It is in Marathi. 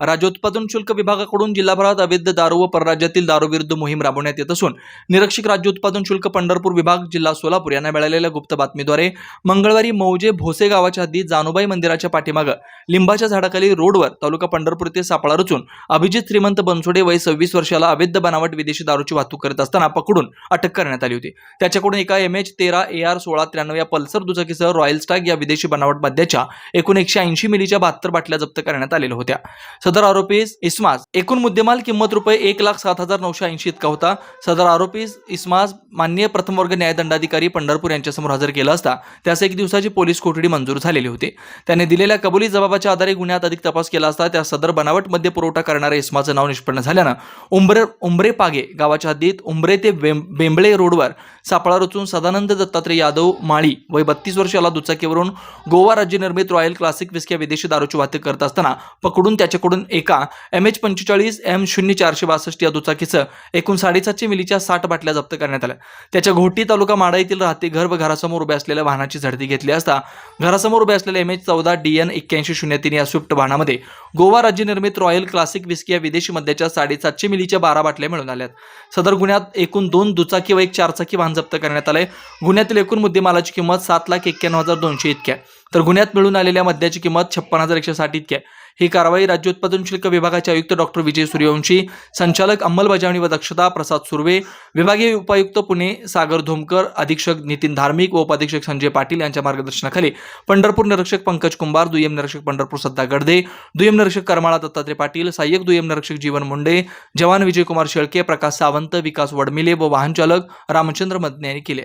राज्योत्पादन शुल्क विभागाकडून जिल्हाभरात अवैध दारू व परराज्यातील दारूविरुद्ध मोहीम राबवण्यात येत असून निरीक्षक राज्य उत्पादन शुल्क पंढरपूर विभाग जिल्हा सोलापूर यांना मिळालेल्या गुप्त बातमीद्वारे मंगळवारी मौजे भोसे गावाच्या हद्दीत जानुबाई मंदिराच्या पाठीमागं लिंबाच्या झाडाखाली रोडवर तालुका पंढरपूर येथे सापळा रचून अभिजित श्रीमंत बनसोडे वय सव्वीस वर्षाला अवैध बनावट विदेशी दारूची वाहतूक करत असताना पकडून अटक करण्यात आली होती. त्याच्याकडून एका एम एच तेरा ए आर सोळा त्र्याण्णव या पल्सर दुचाकीसह रॉयल स्टाग या विदेशी बनावट मद्याच्या एकूण एकशे ऐंशी मिलीच्या बहात्तर बाटल्या जप्त करण्यात आलेल्या होत्या. सदर आरोपी इस्मास एकूण मुद्देमाल किंमत रुपये एक लाख सात हजार नऊशे ऐंशी इतका होता. सदर आरोपी इस्मास मान्य प्रथम वर्ग न्यायदंडाधिकारी पंढरपूर यांच्यासमोर हजर केला असता. त्यास एक दिवसाची पोलीस कोठडी मंजूर झालेली होती. त्याने दिलेल्या कबुली जबाबाच्या आधारे गुन्ह्यात अधिक तपास केला असता. त्या सदर बनावट मध्य पुरवठा करणाऱ्या इस्माचं नाव निष्पन्न झाल्यानं उंबरे उंबरे पागे गावाच्या हद्दीत उंबरे ते बें- बेंबळे रोडवर सापळा रचून सदानंद दत्तात्रय यादव माळी वय बत्तीस वर्षाला दुचाकीवरून गोवा राज्य निर्मित रॉयल क्लासिक विस्क्या विदेशी दारूची वाहतूक करत असताना पकडून त्याच्याकडून एका एम एच पंचेचाळीस एम शून्य चारशे बासष्ट या दुचाकीचं एकूण साडेसातशे मिलीच्या साठ बाटल्या जप्त करण्यात आल्या. त्याच्या घोटी तालुका माडा येथील राहते घर व घरासमोर उभ्या असलेल्या वाहनाची झडती घेतली असता घरासमोर उभ्या असलेल्या एम एच चौदा डी एन एक्क्याऐंशी शून्य तीन या स्विफ्ट वाहनामध्ये गोवा राज्य निर्मित रॉयल क्लासिक विस्की या विदेशी मद्याच्या साडेसातशे मिलीच्या बारा बाटल्या मिळून आल्यात. सदर गुन्ह्यात एकूण दोन दुचाकी व एक चारचाकी वाहन जप्त करण्यात आले गुन्ह्यातील एकूण मुद्देमालाची किंमत सात लाख एक्क्याण्णव हजार दोनशे इतक्या आहे. तर गुन्ह्यात मिळून आलेल्या मद्याची किंमत छप्पन हजार एकशे साठ इतकी आहे. ही कारवाई राज्य उत्पादन शुल्क विभागाचे आयुक्त डॉक्टर विजय सूर्यवंशी संचालक अंमलबजावणी व दक्षता प्रसाद सुर्वे विभागीय उपायुक्त पुणे सागर धोमकर अधीक्षक नितीन धार्मिक व उपाधीक्षक संजय पाटील यांच्या मार्गदर्शनाखाली पंढरपूर निरीक्षक पंकज कुंभार दुय्यम निरीक्षक पंढरपूर सत्ता गडदे दुय्यम निरीक्षक करमाळा दत्तात्रय पाटील सहाय्यक दुय्यम निरीक्षक जीवन मुंडे जवान विजयकुमार शेळके प्रकाश सावंत विकास वडमिले व वाहन चालक रामचंद्र मदने यांनी केले.